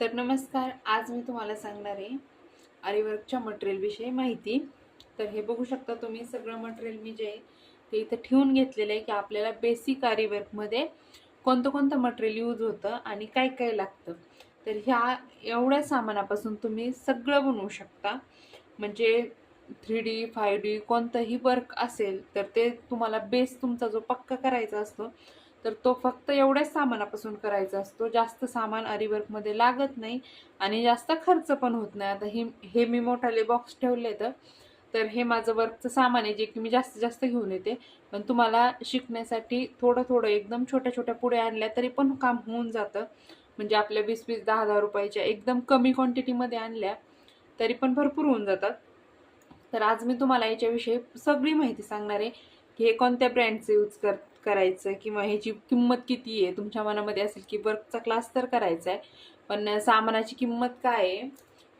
तर नमस्कार आज मी तुम्हाला सांगणार आहे आरीवर्कच्या मटेरियलविषयी माहिती. तर हे बघू शकता तुम्ही सगळं मटेरियल मी जे ते इथं ठेवून घेतलेलं आहे की आपल्याला बेसिक आरीवर्कमध्ये कोणतं कोणतं मटेरियल यूज होतं आणि काय काय लागतं. तर ह्या एवढ्या सामानापासून तुम्ही सगळं बनवू शकता. म्हणजे थ्री डी फाय डी कोणतंही वर्क असेल तर ते तुम्हाला बेस तुमचा जो पक्का करायचा असतो तर तो फक्त एवढ्याच सामानापासून करायचा असतो. जास्त सामान आरीवर्कमध्ये लागत नाही आणि जास्त खर्च पण होत नाही. आता हे हे मी मोठाले बॉक्स ठेवले तर तर हे माझं वर्कचं सामान आहे जे की मी जास्तीत जास्त घेऊन येते. पण तुम्हाला शिकण्यासाठी थोडं थोडं एकदम छोट्या छोट्या पुढे आणल्या तरी पण काम होऊन जातं. म्हणजे आपल्या वीस वीस दहा दहा रुपयाच्या एकदम कमी क्वांटिटीमध्ये आणल्या तरी पण भरपूर होऊन जातात. तर आज मी तुम्हाला याच्याविषयी सगळी माहिती सांगणार आहे की हे कोणत्या ब्रँडचे यूज कर करायचं किंवा ह्याची किंमत किती आहे? तुमच्या मनामध्ये असेल की वर्कचा क्लास तर करायचा आहे पण सामानाची किंमत काय आहे?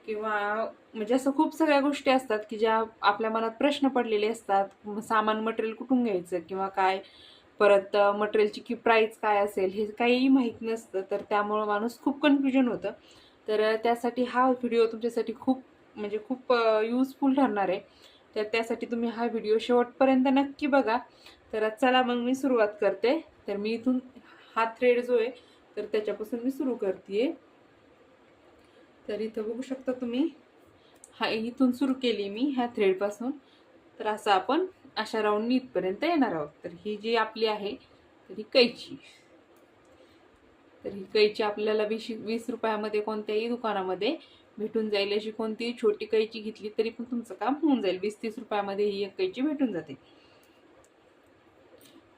किंवा म्हणजे असं खूप सगळ्या गोष्टी असतात की ज्या आपल्या मनात प्रश्न पडलेले असतात. सामान मटेरियल कुठून घ्यायचं किंवा काय? परत मटेरियलची की प्राईस काय असेल हे काहीही माहीत नसतं तर त्यामुळं माणूस खूप कन्फ्युजन होतं. तर त्यासाठी हा व्हिडिओ तुमच्यासाठी खूप म्हणजे खूप यूजफुल ठरणार आहे. तर त्यासाठी तुम्ही हा व्हिडिओ शेवटपर्यंत नक्की बघा. तर चला मग मी सुरुवात करते. तर मी इथून हा थ्रेड जो आहे तर त्याच्यापासून मी सुरू करते तर इथं बघू शकता तुम्ही हा इथून सुरू केली मी ह्या थ्रेडपासून तर असं आपण अशा राऊंड इथपर्यंत येणार आहोत. तर ही जी आपली आहे तर ही कैची. तर ही कैची आपल्याला वीस वीस रुपयामध्ये कोणत्याही दुकानामध्ये भेटून जाईल. अशी कोणतीही छोटी कैची घेतली तरी पण तुमचं काम होऊन जाईल. वीस तीस रुपयामध्ये ही एक कैची भेटून जाते.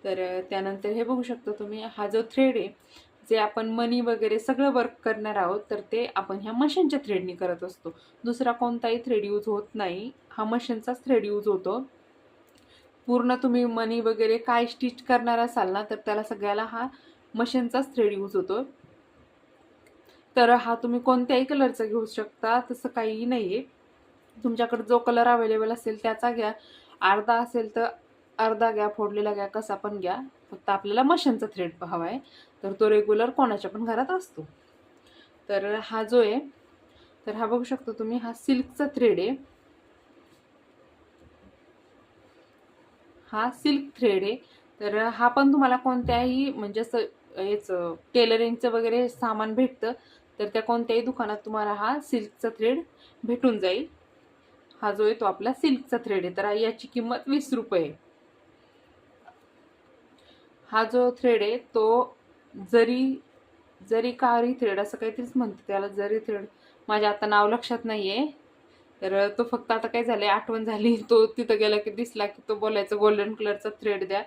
तर त्यानंतर हे बघू शकता तुम्ही हा जो थ्रेड आहे जे आपण मनी वगैरे सगळं वर्क करणार आहोत तर ते आपण ह्या मशीनच्या थ्रेडनी करत असतो. दुसरा कोणताही थ्रेड यूज होत नाही. हा मशीनचाच थ्रेड यूज होतो. पूर्ण तुम्ही मनी वगैरे काय स्टिच करणार असाल ना तर त्याला सगळ्याला हा मशीनचाच थ्रेड यूज होतो. तर हा तुम्ही कोणत्याही कलरचा घेऊ शकता तसं काहीही नाही आहे तुमच्याकडे जो कलर अवेलेबल असेल त्याचा घ्या. अर्धा असेल तर अर्धा घ्या फोडलेला घ्या कसा पण घ्या. फक्त आपल्याला मशीनचा थ्रेड हवा आहे तर तो रेग्युलर कोणाच्या पण घरात असतो. तर हा जो आहे तर हा बघू शकतो तुम्ही हा सिल्कचा थ्रेड आहे. हा सिल्क थ्रेड आहे. तर हा पण तुम्हाला कोणत्याही म्हणजे असं याचं टेलरिंगचं वगैरे सामान भेटतं. तर त्या कोणत्याही दुकानात तुम्हाला हा सिल्कचा थ्रेड भेटून जाईल. हा जो आहे तो आपला सिल्कचा थ्रेड आहे. तर याची किंमत वीस रुपये आहे. हा जो थ्रेड आहे तो जरी जरी कारी थ्रेड असं काहीतरीच म्हणते त्याला जरी थ्रेड माझ्या आता नाव लक्षात नाही आहे तर तो फक्त आता काय झालं आठवण झाली तो तिथं गेला की दिसला की तो बोलायचा गोल्डन कलरचा थ्रेड द्या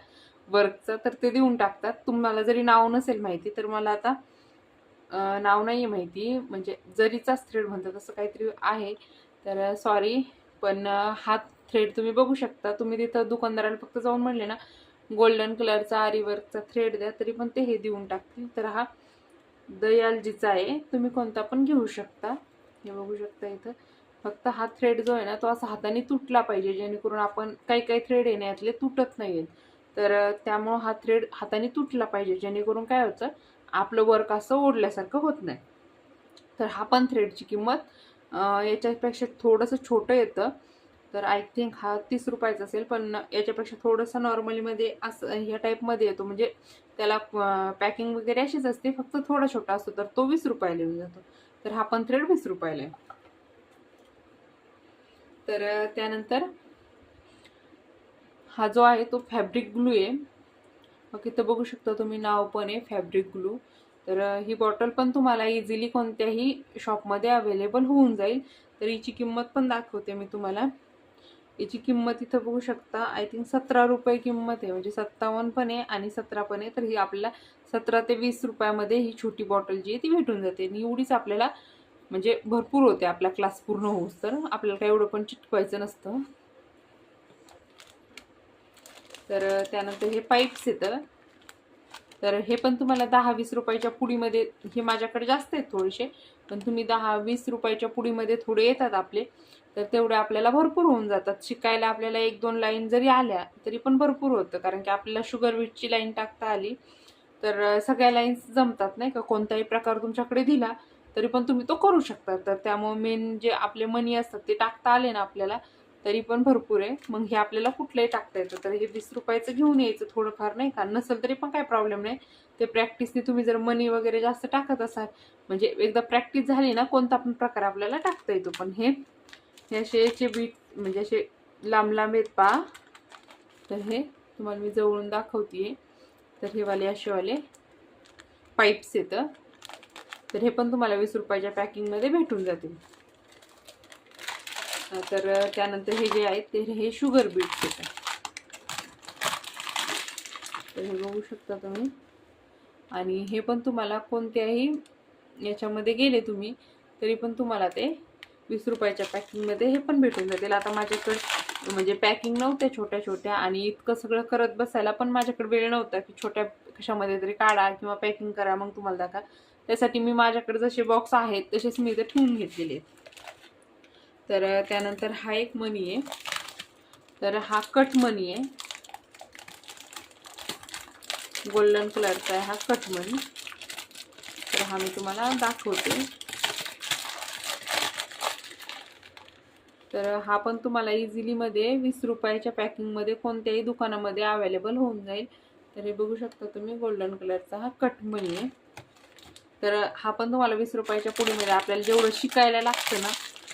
वर्कचा तर ते देऊन टाकतात. तुम्हाला जरी नाव नसेल माहिती तर मला आता नाव नाही आहे माहिती. म्हणजे जरीचाच थ्रेड म्हणतात असं काहीतरी आहे. तर सॉरी पण हा थ्रेड तुम्ही बघू शकता. तुम्ही तिथं दुकानदाराला फक्त जाऊन म्हणले ना गोल्डन कलरचा आरीवर्कचा थ्रेड द्या तरी पण ते हे देऊन टाकतील. तर हा दयालजीचा आहे. तुम्ही कोणता पण घेऊ शकता. हे बघू शकता इथं. फक्त हा थ्रेड जो आहे ना तो असा हाताने तुटला पाहिजे जेणेकरून आपण काही काही थ्रेड आहे ना यातले तुटत नाही आहेत. तर त्यामुळं हा थ्रेड हाताने तुटला पाहिजे जेणेकरून काय होतं आपलं वर्क असं ओढल्यासारखं होत नाही. तर हा पण थ्रेडची किंमत याच्यापेक्षा थोडंसं छोटं येतं. तर आय थिंक हा तीस रुपयाचा असेल पण याच्यापेक्षा थोडंसं नॉर्मलीमध्ये असं ह्या टाईपमध्ये येतो. म्हणजे त्याला पॅकिंग वगैरे अशीच असते फक्त थोडा छोटा असतो तर तो वीस रुपयाला येऊन जातो. तर हा पण थ्रेड वीस रुपयाला आहे. तर त्यानंतर हा जो आहे तो फॅब्रिक ग्लू आहे. मग इथं बघू शकता तुम्ही नाव पण आहे फॅब्रिक ग्लू तर ही बॉटल पण तुम्हाला इझिली कोणत्याही शॉपमध्ये अवेलेबल होऊन जाईल. तर हिची किंमत पण दाखवते मी तुम्हाला. याची किंमत इथं बघू शकता. आय थिंक सतरा रुपये किंमत आहे. म्हणजे सत्तावन्न पण आहे आणि सतरा पण आहे. तर ही आपल्याला सतरा ते वीस रुपयामध्ये ही छोटी बॉटल जी आहे ती भेटून जाते. आणि एवढीच आपल्याला म्हणजे भरपूर होते. आपला क्लास पूर्ण होऊस तर आपल्याला काय एवढं पण चिटकवायचं नसतं. तर त्यानंतर हे पाईप्स येतं. तर हे पण तुम्हाला दहा वीस रुपयाच्या पुडीमध्ये हे माझ्याकडे जास्त आहेत थोडेसे पण तुम्ही दहा वीस रुपयाच्या पुडीमध्ये थोडे येतात आपले. तर तेवढे आपल्याला भरपूर होऊन जातात. शिकायला आपल्याला एक दोन लाईन जरी आल्या तरी पण भरपूर होतं. कारण की आपल्याला शुगर बीटची लाईन टाकता आली तर सगळ्या लाईन्स जमतात नाही का? कोणताही प्रकार तुमच्याकडे दिला तरी पण तुम्ही तो करू शकता. तर त्यामुळे मेन जे आपले मनी असतात ते टाकता आले ना आपल्याला तरी पण भरपूर आहे. मग हे आपल्याला कुठलंही टाकता येतं. तर हे वीस रुपयाचं घेऊन यायचं थोडंफार नाही का? नसेल तरी पण काय प्रॉब्लेम नाही. ते प्रॅक्टिसने तुम्ही जर मनी वगैरे जास्त टाकत असाल म्हणजे एकदा प्रॅक्टिस झाली ना कोणता पण प्रकार आपल्याला टाकता येतो. पण हे हे असे याचे बीट म्हणजे असे लांब लांब आहेत पा. तर हे तुम्हाला मी जवळून दाखवते तर हे वाले असेवाले पाईप्स येतं. तर हे पण तुम्हाला वीस रुपयाच्या पॅकिंगमध्ये भेटून जातील. तर त्यानंतर हे जे आहेत ते हे शुगर बीट्स येतात तर हे बघू शकता तुम्ही. आणि हे पण तुम्हाला कोणत्याही याच्यामध्ये गेले तुम्ही तरी पण तुम्हाला ते वीस रुपयाच्या पॅकिंगमध्ये हे पण भेटून जातील. आता माझ्याकडे म्हणजे पॅकिंग नव्हत्या छोट्या छोट्या आणि इतकं सगळं करत बसायला पण माझ्याकडे वेळ नव्हता की छोट्या कशामध्ये तरी काढा किंवा पॅकिंग करा मग तुम्हाला दाखवा. त्यासाठी मी माझ्याकडे जसे बॉक्स आहेत तसेच मी इथे ठेवून घेतलेले आहेत. तर त्यानंतर हा एक मनी आहे. तर हा कट मनी आहे. गोल्डन कलरचा आहे हा कट मनी तर हा मी तुम्हाला दाखवते. तर हा पण तुम्हाला इझिलीमध्ये वीस रुपयाच्या पॅकिंगमध्ये कोणत्याही दुकानामध्ये अवेलेबल होऊन जाईल. तर हे बघू शकता तुम्ही गोल्डन कलरचा हा कट मनी आहे. तर हा पण तुम्हाला वीस रुपयाच्या पुढे मिळेल. आपल्याला जेवढं शिकायला लागतं ना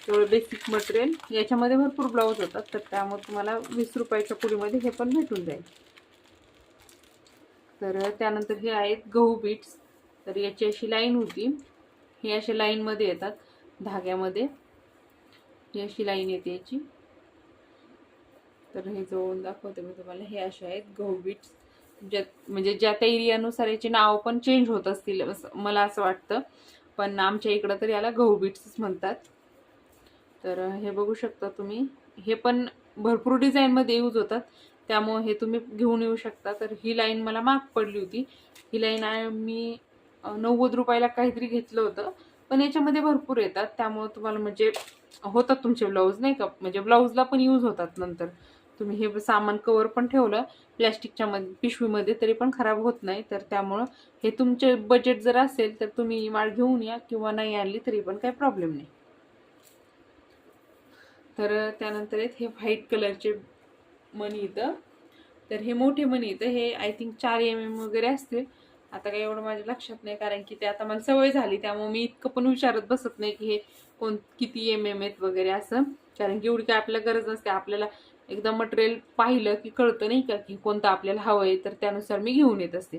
एवढं बेसिक मटेरियल याच्यामध्ये भरपूर ब्लाऊज होतात तर त्यामुळे तुम्हाला वीस रुपयाच्या पुडीमध्ये हे पण भेटून जाईल. तर त्यानंतर हे आहेत गहू बीट्स तर याची अशी लाईन होती. हे अशा लाईनमध्ये येतात धाग्यामध्ये. ही अशी लाईन येते याची. तर हे जवळून दाखवते मी तुम्हाला. हे असे आहेत गहू बीट्स ज्या म्हणजे ज्या त्या एरियानुसार याचे नाव पण चेंज होत असतील असं मला असं वाटतं. पण आमच्या इकडं तर याला गहू बीट्सच म्हणतात. तर हे बघू शकता तुम्ही. हे पण भरपूर डिझाईनमध्ये यूज होतात. त्यामुळे हे तुम्ही घेऊन येऊ शकता. तर ही लाईन मला माग पडली होती. ही लाईन मी नव्वद रुपयाला काहीतरी घेतलं होतं. पण याच्यामध्ये भरपूर येतात. त्यामुळे तुम्हाला म्हणजे होतात तुमचे ब्लाऊज नाही का? म्हणजे ब्लाऊजला पण यूज होतात नंतर. तुम्ही हे सामान कवर पण ठेवलं. प्लॅस्टिकच्या मध्ये पिशवीमध्ये तरी पण खराब होत नाही. तर त्यामुळं हे तुमचे बजेट जर असेल तर तुम्ही माळ घेऊन या. किंवा नाही आणली तरी पण काही प्रॉब्लेम नाही. तर त्यानंतर आहेत हे व्हाईट कलरचे मनी इथं. तर हे मोठे मनी इथं. हे आय थिंक चार एम एम वगैरे असतील. आता काही एवढं माझ्या लक्षात नाही कारण की ते आता मला सवय झाली त्यामुळे मी इतकं पण विचारत बसत नाही की हे कोण किती एम एम आहेत वगैरे असं. कारण की एवढी काय आपल्याला गरज नसते. आपल्याला एकदा मटेरियल पाहिलं की कळतं नाही का की कोणतं आपल्याला हवं आहे तर त्यानुसार मी घेऊन येत असते.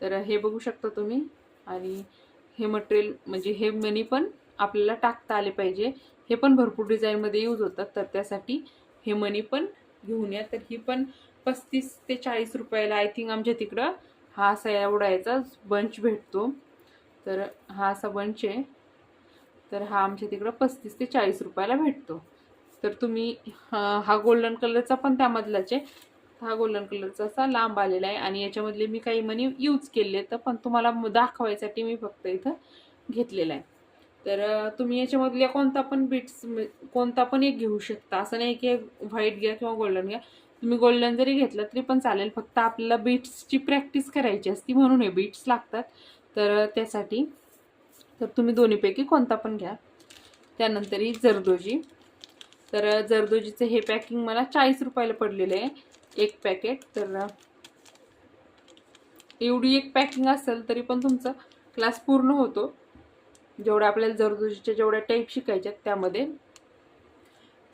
तर हे बघू शकता तुम्ही. आणि हे मटेरियल म्हणजे हे मनी पण आपल्याला टाकता आले पाहिजे. हे पण भरपूर डिझाईनमध्ये यूज होतात तर त्यासाठी हे मनी पण घेऊन या. तर ही पण पस्तीस ते चाळीस रुपयाला आय थिंक आमच्या तिकडं हा असा एवढा याचा बंच भेटतो. तर हा असा बंच आहे. तर हा आमच्या तिकडं पस्तीस ते चाळीस रुपयाला भेटतो. तर तुम्ही हा गोल्डन कलरचा पण त्यामधलाच आहे. हा गोल्डन कलरचा असा लांब आलेला आहे आणि याच्यामधले मी काही मनी यूज केले तर पण तुम्हाला दाखवायसाठी मी फक्त इथं घेतलेला आहे. तर तुम्ही याच्यामधल्या कोणता पण बीट्स म्हणजे कोणता पण एक घेऊ शकता. असं नाही की व्हाईट घ्या किंवा गोल्डन घ्या. तुम्ही गोल्डन जरी घेतलं तरी पण चालेल. फक्त आपल्याला बीट्सची प्रॅक्टिस करायची असती म्हणून हे बीट्स लागतात. तर त्यासाठी तर तुम्ही दोन्हीपैकी कोणता पण घ्या. त्यानंतर ही जरदोजी. तर जरदोजीचं हे पॅकिंग मला चाळीस रुपयाला पडलेलं आहे. एक पॅकेट तर एवढी एक पॅकिंग असेल तरी पण तुमचा क्लास पूर्ण होतो. जेवढ्या आपल्याला जरदोजीच्या जेवढ्या टाईप शिकायच्यात त्यामध्ये.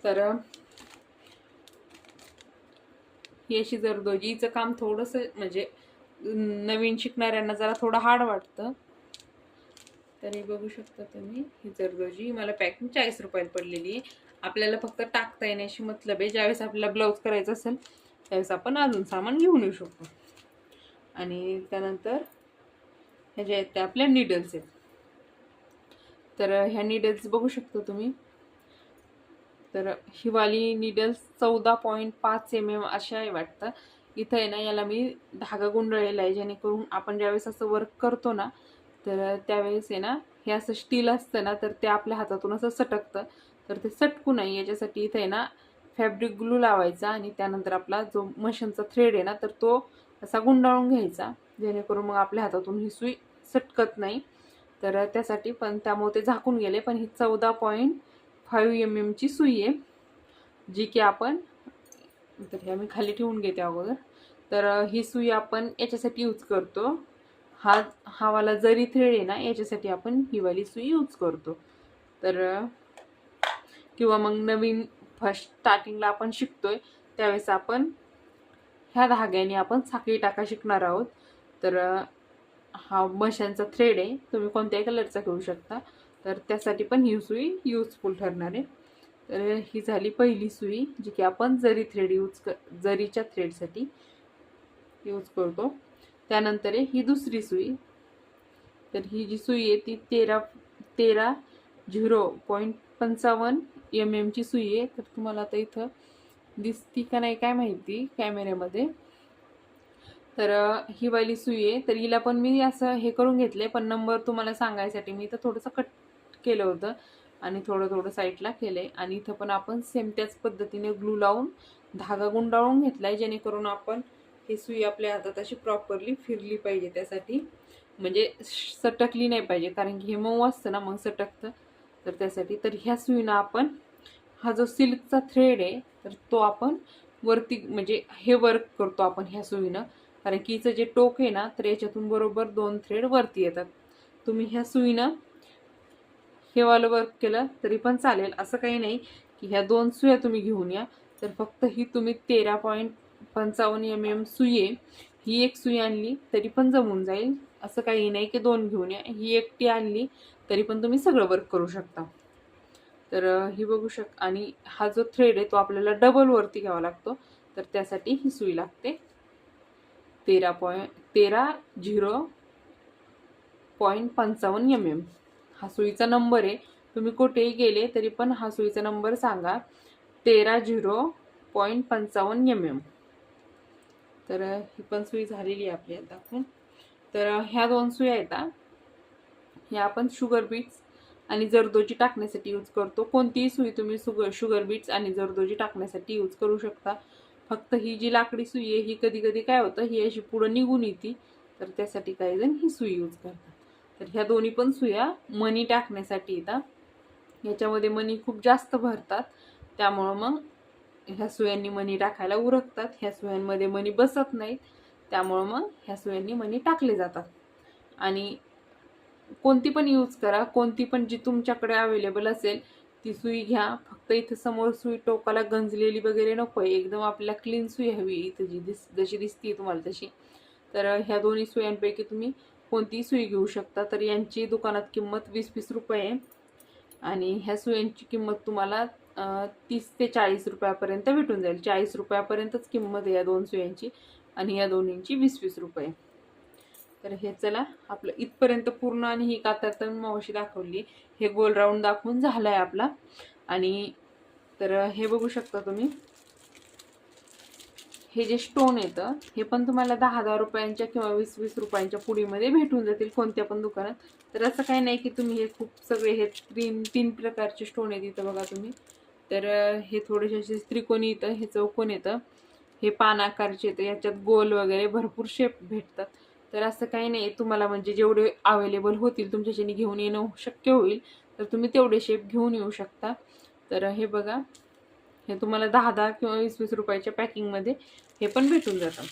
तर ही अशी जरदोजी हिचं काम थोडंसं म्हणजे नवीन शिकणाऱ्यांना जरा थोडं हार्ड वाटतं. तर हे बघू शकता तुम्ही ही जरदोजी मला पॅकिंग चाळीस रुपयाला पडलेली आहे. आपल्याला फक्त टाकता येण्याशी मतलब आहे. ज्यावेळेस आपल्याला ब्लाऊज करायचं असेल त्यावेळेस आपण अजून सामान घेऊन येऊ शकतो. आणि त्यानंतर ह्या ज्या आहेत त्या आपल्या निडल्स आहेत. तर ह्या निडल्स बघू शकता तुम्ही. तर हिवाली निडल्स चौदा पॉईंट पाच एम एम अशा आहे वाटतं. इथं आहे ना याला मी धागा गुंडळलेला आहे जेणेकरून आपण ज्यावेळेस असं वर्क करतो ना तर त्यावेळेस आहे ना हे असं स्टील असतं ना तर ते आपल्या हातातून असं सटकतं. तर ते सटकू नाही याच्यासाठी इथं आहे ना फॅब्रिक ग्लू लावायचा आणि त्यानंतर आपला जो मशीनचा थ्रेड आहे ना तर तो असा गुंडाळून घ्यायचा जेणेकरून मग आपल्या हातातून ही सुई सटकत नाही. तर त्यासाठी पण त्यामुळे ते झाकून गेले. पण ही चौदा पॉईंट फाईव्ह एम एमची सुई आहे जी की आपण तर हे आम्ही खाली ठेवून घेते अगोदर. तर ही सुई आपण याच्यासाठी यूज करतो. हा हावाला जरी थ्रेड आहे ना याच्यासाठी आपण हिवाळी सुई यूज करतो. तर किंवा मग नवीन फर्स्ट स्टार्टिंगला आपण शिकतोय त्यावेळेस आपण ह्या धाग्याने आपण साखळी टाका शिकणार आहोत. तर हा मशांचा थ्रेड आहे. तुम्ही कोणत्याही कलरचा घेऊ शकता. तर त्यासाठी पण ही सुई यूजफुल ठरणार आहे. तर ही झाली पहिली सुई जी की आपण जरी थ्रेड यूज क जरीच्या थ्रेडसाठी यूज करतो. त्यानंतर आहे ही दुसरी सुई. तर ही जी सुई आहे ती तेरा तेरा झिरो पॉईंट पंचावन्न एम एमची सुई आहे. तर तुम्हाला आता इथं दिसती का नाही काय माहिती कॅमेऱ्यामध्ये तर ही वाली सुई आहे. तर हिला पण मी असं हे करून घेतले पण नंबर तुम्हाला सांगायसाठी मी इथं थोडंसं कट केलं होतं आणि थोडं थोडं साईडला केलं आहे आणि इथं पण आपण सेम त्याच पद्धतीने ग्लू लावून धागा गुंडाळून घेतला आहे जेणेकरून आपण ही सुई आपल्या हातात अशी प्रॉपरली फिरली पाहिजे त्यासाठी. म्हणजे सटकली नाही पाहिजे कारण की हे मऊ असतं ना मग सटकतं. तर त्यासाठी तर ह्या सुईनं आपण हा जो सिल्कचा थ्रेड आहे तर तो आपण वरती म्हणजे हे वर्क करतो आपण ह्या सुईनं. कारण की हिचं जे टोक आहे ना तर याच्यातून बरोबर दोन थ्रेड वरती येतात. तुम्ही ह्या सुईनं हे वालं वर्क केलं तरी पण चालेल. असं काही नाही की ह्या दोन सुया तुम्ही घेऊन या. तर फक्त ही तुम्ही तेरा पॉईंट पंचावन्न एम एम सुई आहे. ही एक सुई आणली तरी पण जमून जाईल. असं काही नाही की दोन घेऊन या. ही एकटी आणली तरी पण तुम्ही सगळं वर्क करू शकता. तर ही बघू शक आणि हा जो थ्रेड आहे तो आपल्याला डबल वरती घ्यावा लागतो. तर त्यासाठी ही सुई लागते. तेरा पॉईंट तेरा झिरो पॉईंट पंचावन्न एम एम हा सुईचा नंबर आहे. तुम्ही कुठेही गेले तरी पण हा सुईचा नंबर सांगा. तेरा झिरो पॉईंट पंचावन्न एम एम तर ही पण सुई झालेली आहे आपली आता तर ह्या दोन सुया आहेत ह्या आपण शुगर बीट्स आणि जरदोजी टाकण्यासाठी यूज करतो. कोणतीही सुई तुम्ही सुगर शुगर बीट्स आणि जरदोजी टाकण्यासाठी यूज करू शकता. फक्त ही जी लाकडी सुई आहे ही कधी कधी काय होतं ही अशी पुढं निघून येते. तर त्यासाठी काही जण ही सुई यूज करतात. तर ह्या दोन्ही पण सुया मनी टाकण्यासाठी येतात. याच्यामध्ये मनी खूप जास्त भरतात. त्यामुळं मग ह्या सुयांनी मनी टाकायला उरकतात. ह्या सुयांमध्ये मनी बसत नाहीत. त्यामुळं मग ह्या सुयांनी मनी टाकले जातात. आणि कोणती पण यूज करा. कोणती पण जी तुमच्याकडे अवेलेबल असेल ती सुई घ्या. फक्त इथं समोर सुई टोकाला गंजलेली वगैरे नको आहे. एकदम आपल्याला क्लीन सुई हवी इथं जी दिस जशी दिसते तुम्हाला तशी. तर ह्या दोन्ही सुयांपैकी तुम्ही कोणतीही सुई घेऊ शकता. तर यांची दुकानात किंमत वीस वीस रुपये आहे. आणि ह्या सुयांची किंमत तुम्हाला तीस ते चाळीस रुपयापर्यंत भेटून जाईल. चाळीस रुपयापर्यंतच किंमत आहे या दोन सुयांची. आणि या दोन्हींची वीस वीस रुपये. तर हे चला आपलं इथपर्यंत पूर्ण आणि ही कातर तर मावशी दाखवली. हे गोल राऊंड दाखवून झालं आहे आपला. आणि तर हे बघू शकता तुम्ही. हे जे स्टोन येतं हे पण तुम्हाला दहा दहा रुपयांच्या किंवा वीस वीस रुपयांच्या पुडीमध्ये भेटून जातील कोणत्या पण दुकानात. तर असं काही नाही की तुम्ही हे खूप सगळे हे तीन तीन प्रकारचे स्टोन आहेत इथं बघा तुम्ही. तर हे थोडेसे असे त्रिकोणी येतं हे चौकोन येतं. हे पान आकारचे येतं. याच्यात गोल वगैरे भरपूर शेप भेटतात. तर असं काही नाही तुम्हाला म्हणजे जेवढे अवेलेबल होतील तुमच्याच्याने घेऊन येणं शक्य होईल तर तुम्ही तेवढे शेप घेऊन येऊ शकता. तर हे बघा हे तुम्हाला दहा दहा किंवा वीस वीस रुपयाच्या पॅकिंगमध्ये हे पण भेटून जातं.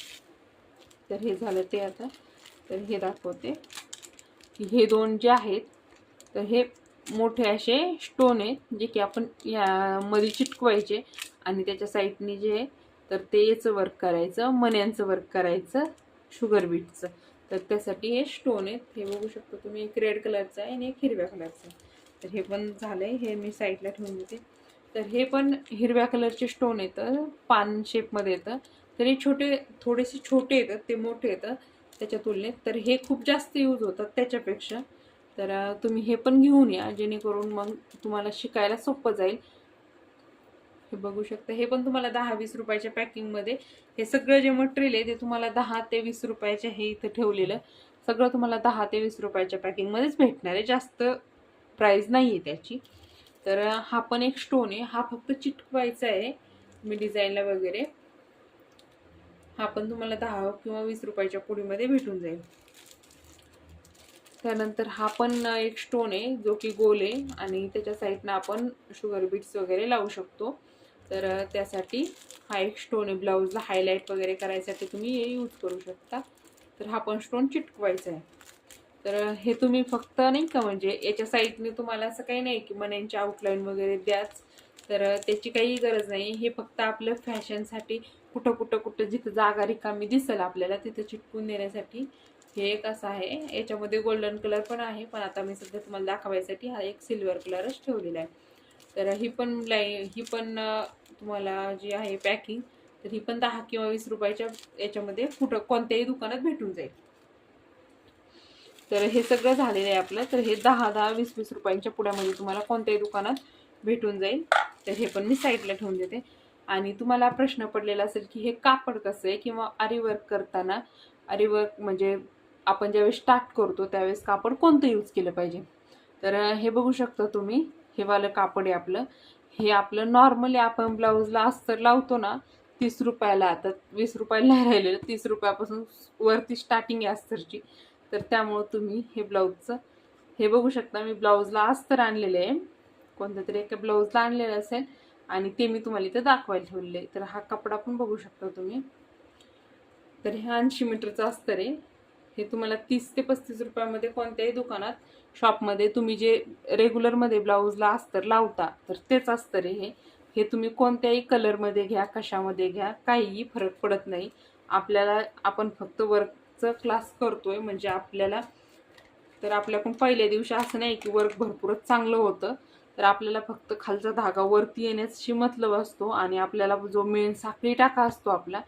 तर हे झालं ते आता. तर हे दाखवते. की हे दोन जे आहेत तर हे मोठे असे स्टोन आहेत जे की आपण यामध्ये चिटकवायचे आणि त्याच्या साईडने जे आहे तर तेच वर्क करायचं मण्यांचं वर्क करायचं. शुगर बीटचं. तर त्यासाठी हे स्टोन आहेत. हे बघू शकता तुम्ही एक रेड कलरचं आहे आणि एक हिरव्या कलरचं आहे. तर हे पण झालं आहे हे मी साईडला ठेवून देते. तर हे पण हिरव्या कलरचे स्टोन येतं पान शेपमध्ये येतं. तर हे छोटे थोडेसे छोटे येतात ते मोठे येतं त्याच्या तुलनेत. तर हे खूप जास्त यूज होतात त्याच्यापेक्षा. तर तुम्ही हे पण घेऊन या जेणेकरून मग तुम्हाला शिकायला सोपं जाईल. हे बघू शकता. हे पण तुम्हाला दहा वीस रुपयाच्या पॅकिंगमध्ये हे सगळं जे मटेरियल आहे ते तुम्हाला दहा ते वीस रुपयाचे हे इथं ठेवलेलं. सगळं तुम्हाला दहा ते वीस रुपयाच्या पॅकिंगमध्येच भेटणार आहे. जास्त प्राईज नाही आहे त्याची. तर हा पण एक स्टोन आहे. हा फक्त चिटकवायचा आहे मी डिझाईनला वगैरे. हा पण तुम्हाला दहा किंवा वीस रुपयाच्या पुडीमध्ये भेटून जाईल. त्यानंतर हा पण एक स्टोन आहे जो की गोल आहे. आणि त्याच्या साईडनं आपण शुगर बीट्स वगैरे लावू शकतो. तर त्यासाठी हा एक स्टोन आहे. ब्लाऊजला हायलाईट वगैरे करायसाठी तुम्ही हे यूज करू शकता. तर हा पण स्टोन चिटकवायचा आहे. तर हे तुम्ही फक्त नाही का म्हणजे याच्या साईडने तुम्हाला असं काही नाही की मण्यांची आउटलाईन वगैरे द्याच. तर त्याची काही गरज नाही. हे फक्त आपलं फॅशनसाठी कुठं कुठं कुठं जिथं जागा रिकामी दिसेल आपल्याला तिथं चिटकून देण्यासाठी हे एक असं आहे. याच्यामध्ये गोल्डन कलर पण आहे पण आता मी सध्या तुम्हाला दाखवायसाठी हा एक सिल्वर कलरच ठेवलेला आहे. तर ही पण लाई ही पण तुम्हाला जी आहे पॅकिंग तर ही पण दहा किंवा वीस रुपयाच्या याच्यामध्ये कुठं कोणत्याही दुकानात भेटून जाईल. तर हे सगळं झालेलं आहे आपलं. तर हे दहा दहा वीस वीस रुपयांच्या पुड्यामध्ये तुम्हाला कोणत्याही दुकानात भेटून जाईल. तर हे पण मी साईडला ठेवून देते. आणि तुम्हाला प्रश्न पडलेला असेल की हे कापड कसं आहे किंवा आरीवर्क करताना आरीवर्क म्हणजे आपण ज्यावेळेस स्टार्ट करतो त्यावेळेस कापड कोणतं यूज केलं पाहिजे? तर हे बघू शकता तुम्ही. हे वालं कापड आहे आपलं. हे आपलं नॉर्मली आपण ब्लाऊजला अस्तर लावतो ना तीस रुपयाला. आता वीस रुपयाला नाही राहिलेलं. तीस रुपयापासून वरती स्टार्टिंग आहे अस्तरची. तर त्यामुळं तुम्ही हे ब्लाऊजचं हे बघू शकता. मी ब्लाऊजला अस्तर आणलेलं आहे. कोणत्या तरी एका ब्लाऊजला आणलेलं असेल. आणि ते मी तुम्हाला इथं दाखवायला ठेवलेलं आहे. तर हा कपडा पण बघू शकता तुम्ही. तर हे ऐंशी मीटरचं अस्तर आहे. हे तुम्हाला तीस ते पस्तीस रुपयामध्ये कोणत्याही दुकानात शॉपमध्ये तुम्ही जे रेग्युलरमध्ये ब्लाऊजला अस्तर लावता तर तेच अस्तर हे हे तुम्ही कोणत्याही कलरमध्ये घ्या कशामध्ये घ्या काहीही फरक पडत नाही. आपल्याला आपण फक्त वर्कचं क्लास करतोय म्हणजे आपल्याला तर आपल्याकडून पहिल्या दिवशी असं नाही की वर्क भरपूरच चांगलं होतं तर आपल्याला फक्त खालचा धागा वरती येण्याची मतलब असतो आणि आपल्याला जो मेन साखळी टाका असतो आपला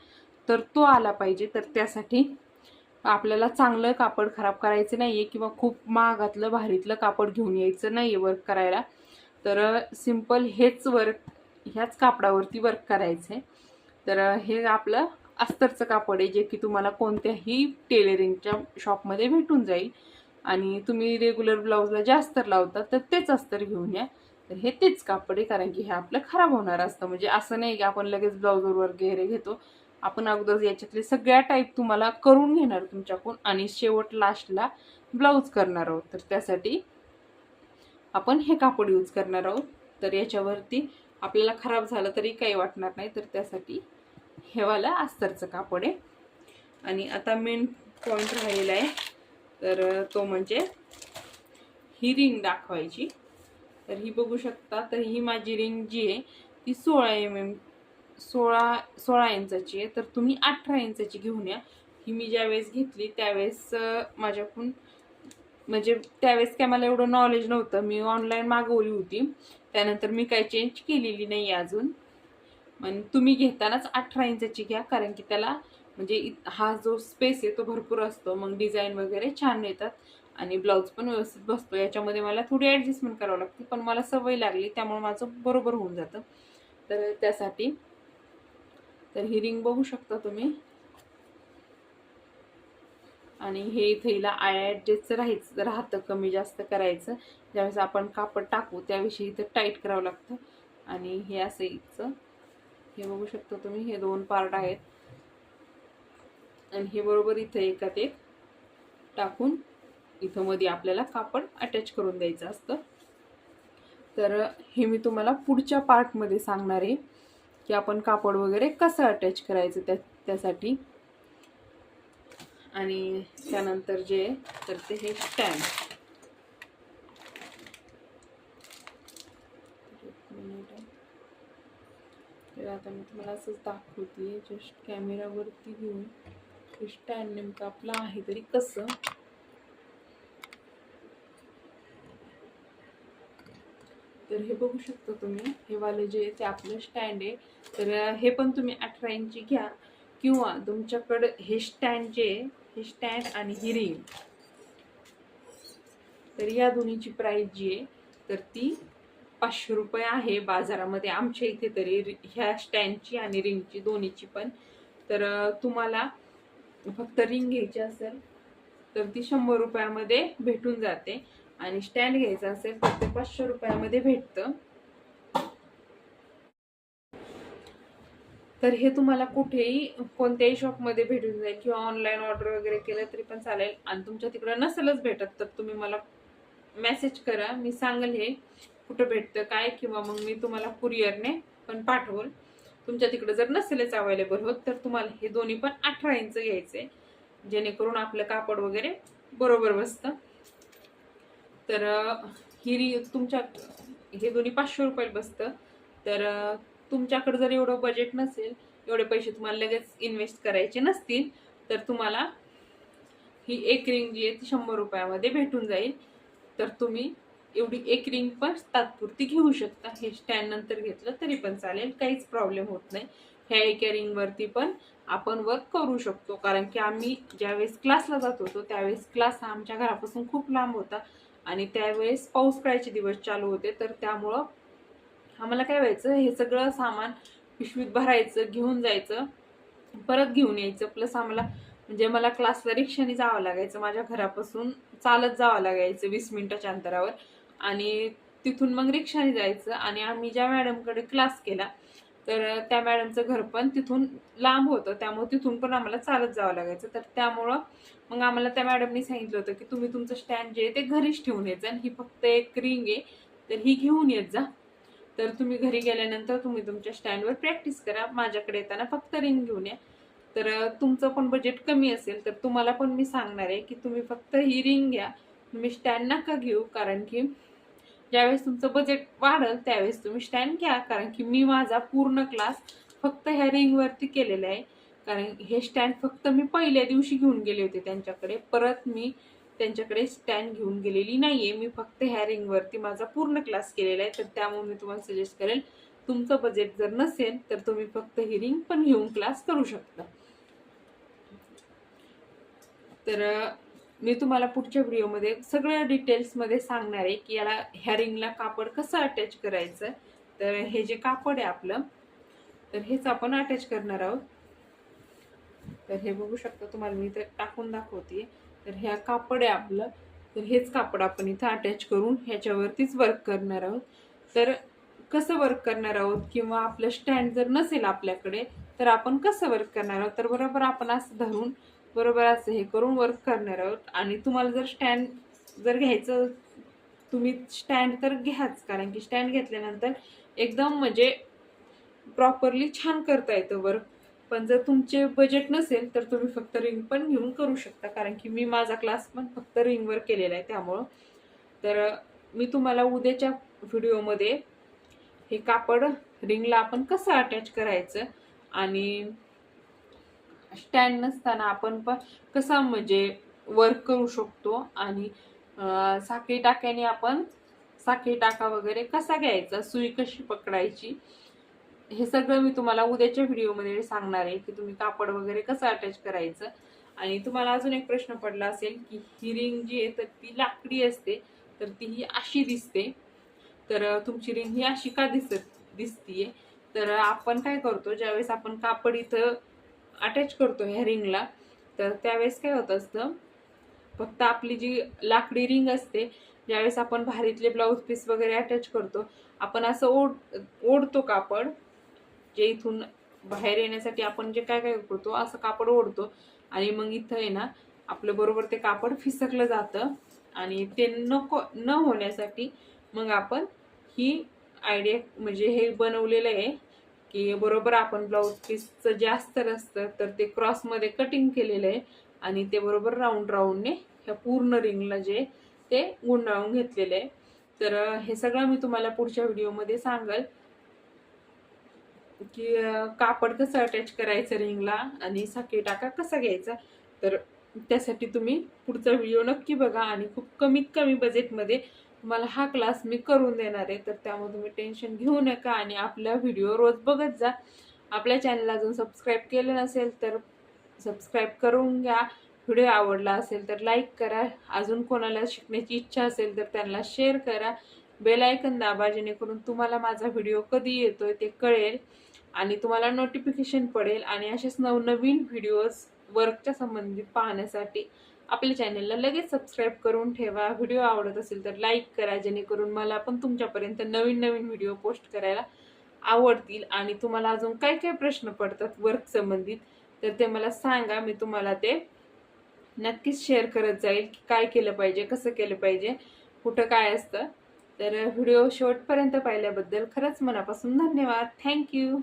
तर तो आला पाहिजे. तर त्यासाठी आपल्याला चांगलं कापड खराब करायचं नाही आहे किंवा खूप महागातलं भारीतलं कापड घेऊन यायचं नाही आहे वर्क करायला. तर सिंपल हेच वर्क ह्याच कापडावरती वर्क करायचं आहे तर हे आपलं अस्तरचं कापड आहे जे की तुम्हाला कोणत्याही टेलरिंगच्या शॉपमध्ये भेटून जाईल. आणि तुम्ही रेग्युलर ब्लाऊजला जे अस्तर लावता तर तेच अस्तर घेऊन या. तर हे तेच कापड आहे कारण की हे आपलं खराब होणार असतं. म्हणजे असं नाही की आपण लगेच ब्लाऊजवर वगैरे घेतो. आपण अगोदर याच्यातले सगळ्या टाईप तुम्हाला करून घेणार तुमच्याकडून आणि शेवट लास्टला ब्लाऊज करणार आहोत. तर त्यासाठी आपण हे कापड यूज करणार आहोत. तर याच्यावरती आपल्याला खराब झालं तरी काही वाटणार नाही. तर त्यासाठी हेवाला अस्तरचं कापड आहे. आणि आता मेन पॉईंट राहिलेला आहे. तर तो म्हणजे ही रिंग दाखवायची. तर ही बघू शकता तर ही माझी रिंग जी आहे ती सोळा एम एम सोळा सोळा इंचाची आहे. तर तुम्ही अठरा इंचाची घेऊन या. ही मी ज्यावेळेस घेतली त्यावेळेस माझ्याकडून म्हणजे त्यावेळेस काय मला एवढं नॉलेज नव्हतं. मी ऑनलाईन मागवली होती. त्यानंतर मी काही चेंज केलेली नाही आहे अजून. पण तुम्ही घेतानाच अठरा इंचाची घ्या कारण की त्याला म्हणजे हा जो स्पेस आहे तो भरपूर असतो. मग डिझाईन वगैरे छान येतात. आणि ब्लाऊज पण व्यवस्थित बसतो. याच्यामध्ये मला थोडी ॲडजस्टमेंट करावं लागते पण मला सवय लागली त्यामुळे माझं बरोबर होऊन जातं. तर त्यासाठी तर ही रिंग बघू शकता तुम्ही. आणि हे इथे हिला आय राहायचं राहतं कमी जास्त करायचं. ज्यावेळेस आपण कापड टाकू त्याविषयी इथं टाईट करावं लागतं. आणि हे असं इथचं. हे बघू शकता तुम्ही हे दोन पार्ट आहेत. आणि हे बरोबर इथं एकात एक टाकून इथं मध्ये आपल्याला कापड अटॅच करून द्यायचं असतं. तर हे मी तुम्हाला पुढच्या पार्टमध्ये सांगणार आहे. की आपण कापड वगैरे कसं अटॅच करायचं त्या त्यासाठी. आणि त्यानंतर जे तर ते हे स्टँड तर आता मी तुम्हाला असंच दाखवते जस्ट कॅमेरावरती घेऊन हे स्टँड नेमकं आपलं आहे तरी कसं. तर हे बघू शकता तुम्ही. हे वाले जे आहे ते आपलं स्टँड आहे. तर हे पण तुम्ही अठरा इंची घ्या किंवा तुमच्याकडं हे स्टँड जे आहे हे स्टँड आणि ही रिंग तर या दोन्हीची प्राईस जी आहे तर ती पाचशे रुपये आहे बाजारामध्ये. आमच्या इथे तरी ह्या स्टँडची आणि रिंगची दोन्हीची पण. तर तुम्हाला फक्त रिंग घ्यायची असेल तर ती शंभर रुपयामध्ये भेटून जाते. आणि स्टँड घ्यायचं असेल तर ते पाचशे रुपयामध्ये भेटतं. तर हे तुम्हाला कुठेही कोणत्याही शॉपमध्ये भेटून जाईल किंवा ऑनलाईन ऑर्डर वगैरे केलं तरी पण चालेल. आणि तुमच्या तिकडं नसेलच भेटत तर तुम्ही मला मेसेज करा. मी सांगेल हे कुठं भेटतं काय किंवा मग मी तुम्हाला कुरिअरने पण पाठवल. तुमच्या तिकडं जर नसेलच अवेलेबल होत तर तुम्हाला हे दोन्ही पण अठरा इंच घ्यायचे. जेणेकरून आपलं कापड वगैरे बरोबर बसतं. तर ही री तुमच्या हे दोन्ही पाचशे रुपयाला बसतं. तर तुमच्याकडे जर एवढं बजेट नसेल एवढे पैसे तुम्हाला लगेच इन्व्हेस्ट करायचे नसतील तर तुम्हाला ही एक रिंग जी आहे ती शंभर रुपयामध्ये भेटून जाईल. तर तुम्ही एवढी एक रिंग पण तात्पुरती घेऊ शकता. हे स्टँड नंतर घेतलं तरी पण चालेल काहीच प्रॉब्लेम होत नाही. ह्या एका रिंगवरती पण आपण वर्क करू शकतो. कारण की आम्ही ज्यावेळेस क्लासला जात होतो त्यावेळेस क्लास हा आमच्या घरापासून खूप लांब होता. आणि त्यावेळेस पाऊस पडायचे दिवस चालू होते तर त्यामुळं आम्हाला काय व्हायचं हे सगळं सामान पिशवीत भरायचं घेऊन जायचं परत घेऊन यायचं. प्लस आम्हाला म्हणजे मला क्लासला रिक्षाने जावं लागायचं माझ्या घरापासून चालत जावं लागायचं वीस मिनिटाच्या अंतरावर. आणि तिथून मग रिक्षाने जायचं. आणि आम्ही ज्या मॅडमकडे क्लास केला तर त्या मॅडमचं घर पण तिथून लांब होतं. त्यामुळे तिथून पण आम्हाला चालत जावं लागायचं. तर त्यामुळं मग आम्हाला त्या मॅडमनी सांगितलं होतं की तुम्ही तुमचं स्टँड जे आहे ते घरीच ठेवून येत जा. आणि ही फक्त एक रिंग आहे तर ही घेऊन येत जा. तर तुम्ही घरी गेल्यानंतर तुम्ही तुमच्या स्टँडवर प्रॅक्टिस करा. माझ्याकडे येताना फक्त रिंग घेऊन या. तर तुमचं पण बजेट कमी असेल तर तुम्हाला पण मी सांगणार आहे की तुम्ही फक्त ही रिंग घ्या. तुम्ही स्टँड नका घेऊ कारण की ज्यावेळेस तुमचं बजेट वाढेल त्यावेळेस तुम्ही स्टँड घ्या. कारण की मी माझा पूर्ण क्लास फक्त ह्या रिंगवरती केलेला आहे. कारण हे स्टँड फक्त मी पहिल्या दिवशी घेऊन गेले होते त्यांच्याकडे. परत मी त्यांच्याकडे स्टँड घेऊन गेलेली नाही आहे मी फक्त ह्या रिंगवरती माझा पूर्ण क्लास केलेला आहे. तर त्यामुळे मी तुम्हाला सजेस्ट करेल तुमचं बजेट जर नसेल तर तुम्ही फक्त ही रिंग पण घेऊन क्लास करू शकता. तर मी तुम्हाला पुढच्या व्हिडिओमध्ये सगळ्या डिटेल्समध्ये सांगणार आहे की याला ह्या रिंगला कापड कसं अटॅच करायचं. तर हे जे कापड आहे आपलं तर हेच आपण अटॅच करणार आहोत. तर हे बघू शकता तुम्हाला मी इथं टाकून दाखवते. तर ह्या कापड आहे आपलं तर हेच कापड आपण इथं अटॅच करून ह्याच्यावरतीच वर्क करणार आहोत. तर कसं वर्क करणार आहोत किंवा आपलं स्टँड जर नसेल आपल्याकडे तर आपण कसं वर्क करणार आहोत? तर बरोबर आपण असं धरून बरोबर असं हे करून वर्क करणार आहोत. आणि तुम्हाला जर स्टँड जर घ्यायचं तुम्ही स्टँड तर घ्याच. कारण की स्टँड घेतल्यानंतर एकदम म्हणजे प्रॉपरली छान करता येतं वर्क पण जर तुमचे बजेट नसेल तर तुम्ही फक्त रिंग पण घेऊन करू शकता. कारण की मी माझा क्लास पण फक्त रिंगवर केलेला आहे त्यामुळं. तर मी तुम्हाला उद्याच्या व्हिडिओमध्ये हे कापड रिंगला आपण कसं अटॅच करायचं आणि स्टँड नसताना आपण पण कसा म्हणजे वर्क करू शकतो आणि साखळी टाक्याने आपण साखळी टाका वगैरे कसा घ्यायचा सुई कशी पकडायची हे सगळं मी तुम्हाला उद्याच्या व्हिडिओमध्ये सांगणार आहे की तुम्ही कापड वगैरे कसं अटॅच करायचं. आणि तुम्हाला अजून एक प्रश्न पडला असेल की ही रिंग जी आहे तर ती लाकडी असते तर ती ही अशी दिसते. तर तुमची रिंग ही अशी का दिसत दिसतीये? तर आपण काय करतो ज्यावेळेस आपण कापड इथं अटॅच करतो ह्या रिंगला तर त्यावेळेस काय होत असतं फक्त आपली जी लाकडी रिंग असते ज्यावेळेस आपण भारीतले ब्लाऊज पीस वगैरे अटॅच करतो आपण असं ओढ ओढतो कापड जे इथून बाहेर येण्यासाठी आपण जे काय काय करतो असं कापड ओढतो. आणि मग इथं आहे ना आपलं बरोबर ते कापड फिसकलं जातं. आणि ते नको न होण्यासाठी मग आपण ही आयडिया म्हणजे हे बनवलेलं आहे की बरोबर आपण ब्लाऊज पीसचं जे अस्तर असतं तर ते क्रॉसमध्ये कटिंग केलेलं आहे आणि ते बरोबर राऊंड राऊंडने ह्या पूर्ण रिंगला जे ते गुंडाळून घेतलेलं आहे. तर हे सगळं मी तुम्हाला पुढच्या व्हिडिओमध्ये सांगल. की कापड कसं अटॅच करायचं रिंगला आणि साखळी टाका कसा घ्यायचा? तर त्यासाठी तुम्ही पुढचा व्हिडिओ नक्की बघा आणि खूप कमीत कमी बजेटमध्ये तुम्हाला हा क्लास मी करून देणार आहे तर त्यामुळे तुम्ही टेन्शन घेऊ नका आणि आपला व्हिडिओ रोज बघत जा. आपल्या चॅनलला अजून सबस्क्राईब केलं नसेल तर सबस्क्राईब करून घ्या. व्हिडिओ आवडला असेल तर लाईक करा. अजून कोणाला शिकण्याची इच्छा असेल तर त्यांना शेअर करा. बेलायकन दाबा जेणेकरून तुम्हाला माझा व्हिडिओ कधी येतोय ते कळेल आणि तुम्हाला नोटिफिकेशन पडेल आणि असेच नवनवीन व्हिडिओज वर्कच्या संबंधित पाहण्यासाठी. आपल्या चॅनलला लगेच सबस्क्राईब करून ठेवा. व्हिडिओ आवडत असेल तर लाईक करा जेणेकरून मला पण तुमच्यापर्यंत नवीन नवीन व्हिडिओ पोस्ट करायला आवडतील. आणि तुम्हाला अजून काय काय प्रश्न पडतात वर्क संबंधित तर ते मला सांगा. मी तुम्हाला ते नक्कीच शेअर करत जाईल की काय केलं पाहिजे कसं केलं पाहिजे कुठं काय असतं. तर व्हिडिओ शेवटपर्यंत पाहिल्याबद्दल खरंच मनापासून धन्यवाद. थँक्यू